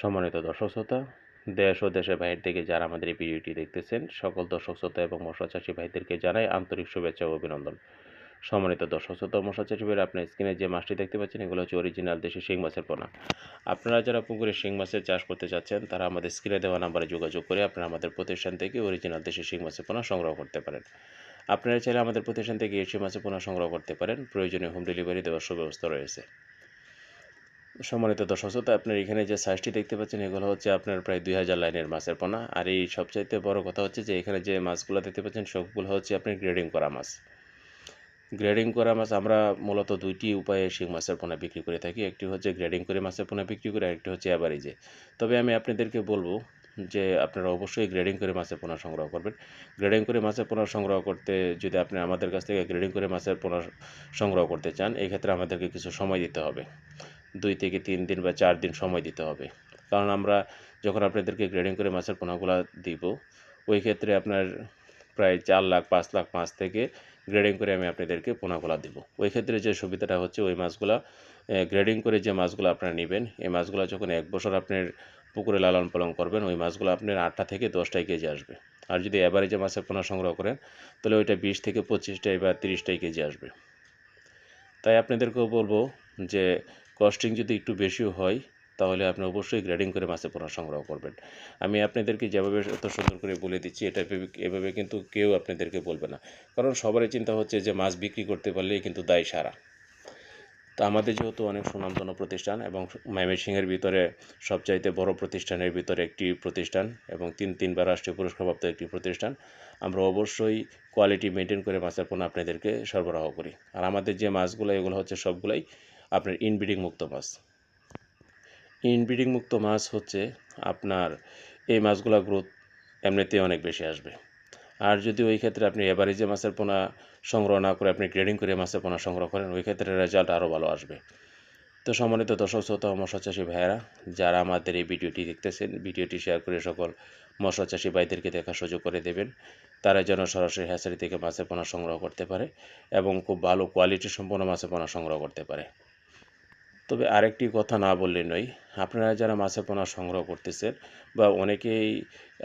সম্মানিত দর্শক শ্রোতা, দেশ ও দেশের বাইরে থেকে যারা আমাদের এই ভিডিওটি দেখতেছেন, সকল দর্শক শ্রোতা এবং মশা চাষি ভাইদেরকে জানাই আন্তরিক শুভেচ্ছা ও অভিনন্দন। সম্মানিত দর্শক শ্রোতা মশা চাষি ভাইরা, আপনার স্ক্রিনে যে মাছটি দেখতে পাচ্ছেন, এগুলো হচ্ছে অরিজিনাল দেশি শিং মাছের পোনা। আপনারা যারা পুকুরে শিং মাছের চাষ করতে চাচ্ছেন তারা আমাদের স্ক্রিনে দেওয়া নাম্বারে যোগাযোগ করে আপনারা আমাদের প্রতিষ্ঠান থেকে অরিজিনাল দেশি শিং মাছের পোনা সংগ্রহ করতে পারেন। আপনারা চাইলে আমাদের প্রতিষ্ঠান থেকে এসি মাছের পোনা সংগ্রহ করতে পারেন। প্রয়োজনীয় হোম ডেলিভারি দেওয়ার সুব্যবস্থা রয়েছে। সম্মানিত দর্শক শ্রোতা, আপনার এখানে যে সাইজটি দেখতে পাচ্ছেন, এগুলো হচ্ছে আপনার প্রায় দুই হাজার লাইনের মাছের পোনা। আর এই সবচাইতে বড় কথা হচ্ছে যে, এখানে যে মাছগুলো দেখতে পাচ্ছেন, সবগুলো হচ্ছে আপনার গ্রেডিং করা মাছ। গ্রেডিং করা মাছ আমরা মূলত দুইটি উপায়ে শিং মাছের পোনা বিক্রি করে থাকি। একটি হচ্ছে গ্রেডিং করে মাছের পোনা বিক্রি করে, আরেকটি হচ্ছে অ্যাভারেজে তবে আমি আপনাদেরকে বলব যে, আপনারা অবশ্যই গ্রেডিং করে মাছের পোনা সংগ্রহ করবেন। গ্রেডিং করে মাছের পোনা সংগ্রহ করতে যদি আপনি আমাদের কাছ থেকে গ্রেডিং করে মাছের পোনা সংগ্রহ করতে চান এই ক্ষেত্রে আমাদেরকে কিছু সময় দিতে হবে। দুই থেকে তিন দিন বা চার দিন সময় দিতে হবে। কারণ আমরা যখন আপনাদেরকে গ্রেডিং করে মাছের পোনাগুলো দিব, ওই ক্ষেত্রে আপনার প্রায় চার লাখ, পাঁচ লাখ মাছ থেকে গ্রেডিং করে আমি আপনাদেরকে পোনাগুলা দিব। ওই ক্ষেত্রে যে সুবিধাটা হচ্ছে, ওই মাছগুলা গ্রেডিং করে যে মাছগুলো আপনারা নেবেন, এই মাছগুলো যখন এক বছর আপনার পুকুরে লালন পালন করবেন, ওই মাছগুলো আপনার আটটা থেকে দশটাই কেজি আসবে। আর যদি অ্যাভারেজে মাছের পোনা সংগ্রহ করেন, তাহলে ওইটা বিশ থেকে পঁচিশটাই বা তিরিশটাই কেজি আসবে। তাই আপনাদেরকেও বলব যে কস্টিং যদি একটু বেশিও হয়, তাহলে আপনি অবশ্যই গ্রেডিং করে মাছের পোনা সংগ্রহ করবেন। আমি আপনাদেরকে যেভাবে এত সুন্দর করে বলে দিচ্ছি, এটা এভাবে কিন্তু কেউ আপনাদেরকে বলবে না। কারণ সবারই চিন্তা হচ্ছে যে মাছ বিক্রি করতে পারলেই কিন্তু দায় সারা। তো আমাদের যেহেতু অনেক সুনামধন্য প্রতিষ্ঠান এবং ময়মনসিংহের ভিতরে সবচাইতে বড় প্রতিষ্ঠানের ভিতরে একটি প্রতিষ্ঠান এবং তিন, তিনবার রাষ্ট্রীয় পুরস্কারপ্রাপ্ত একটি প্রতিষ্ঠান, আমরা অবশ্যই কোয়ালিটি মেনটেন করে মাছের পণ্য আপনাদেরকে সরবরাহ করি। আর আমাদের যে মাছগুলো, এগুলো হচ্ছে সবগুলাই আপনার ইনব্রিডিং মুক্ত মাছ। ইনব্রিডিং মুক্ত মাছ হচ্ছে আপনার এই মাছগুলোর গ্রোথ এমনিতে অনেক বেশি আসবে। আর যদি ওই ক্ষেত্রে আপনি এভারেজে মাছের পোনা সংগ্রহ না করে আপনি গ্রেডিং করে মাছের পোনা সংগ্রহ করেন, ওই ক্ষেত্রে রেজাল্ট আরও ভালো আসবে। তো সম্মানিত দর্শক, শ্রোতা মশা চাষি ভাইয়েরা, যারা আমাদের এই ভিডিওটি দেখতেছেন, ভিডিওটি শেয়ার করে সকল মশা চাষি ভাইদেরকে দেখার সুযোগ করে দেবেন। তারা যেন সরাসরি হ্যাচারি থেকে মাছের পোনা সংগ্রহ করতে পারে এবং খুব ভালো কোয়ালিটি সম্পন্ন মাছের পোনা সংগ্রহ করতে পারে। তবে আরেকটি কথা না বললে নয়, আপনারা যারা মাছের পোনা সংগ্রহ করতেছেন বা অনেকেই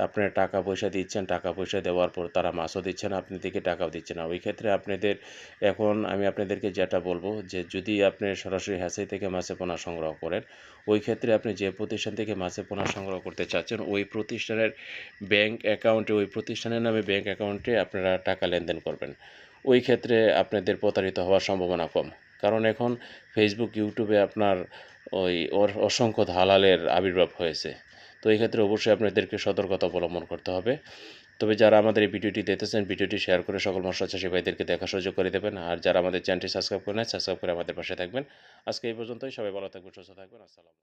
আপনার টাকা পয়সা দিচ্ছেন, টাকা পয়সা দেওয়ার পর তারা মাছও দিচ্ছে না আপনি থেকে টাকাও দিচ্ছে না। ওই ক্ষেত্রে আপনাদের এখন আমি আপনাদেরকে যেটা বলব যে যদি আপনি সরাসরি হ্যাসাই থেকে মাছের পোনা সংগ্রহ করেন, ওই ক্ষেত্রে আপনি যে প্রতিষ্ঠান থেকে মাছের পোনা সংগ্রহ করতে চাচ্ছেন, ওই প্রতিষ্ঠানের ব্যাংক অ্যাকাউন্টে, ওই প্রতিষ্ঠানের নামে ব্যাংক অ্যাকাউন্টে আপনারা টাকা লেনদেন করবেন। ওই ক্ষেত্রে আপনাদের প্রতারিত হওয়ার সম্ভাবনা কম। কারণ এখন ফেসবুক ইউটিউবে আপনার ওই অসংখ্য দালালের আবির্ভাব হয়েছে। তো এই ক্ষেত্রে অবশ্যই আপনাদেরকে সতর্কতা অবলম্বন করতে হবে। তবে যারা আমাদের এই ভিডিওটি দেখতেছেন, ভিডিওটি শেয়ার করে সকল মশলা চাষি ভাইদেরকে দেখা সুযোগ করে দেবেন। আর যারা আমাদের চ্যানেলটি সাবস্ক্রাইব করে নেয় সাবস্ক্রাইব করে আমাদের পাশে থাকবেন। আজকে এই পর্যন্তই, সবাই ভালো থাকবেন, সুস্থ থাকবেন, আসসালাম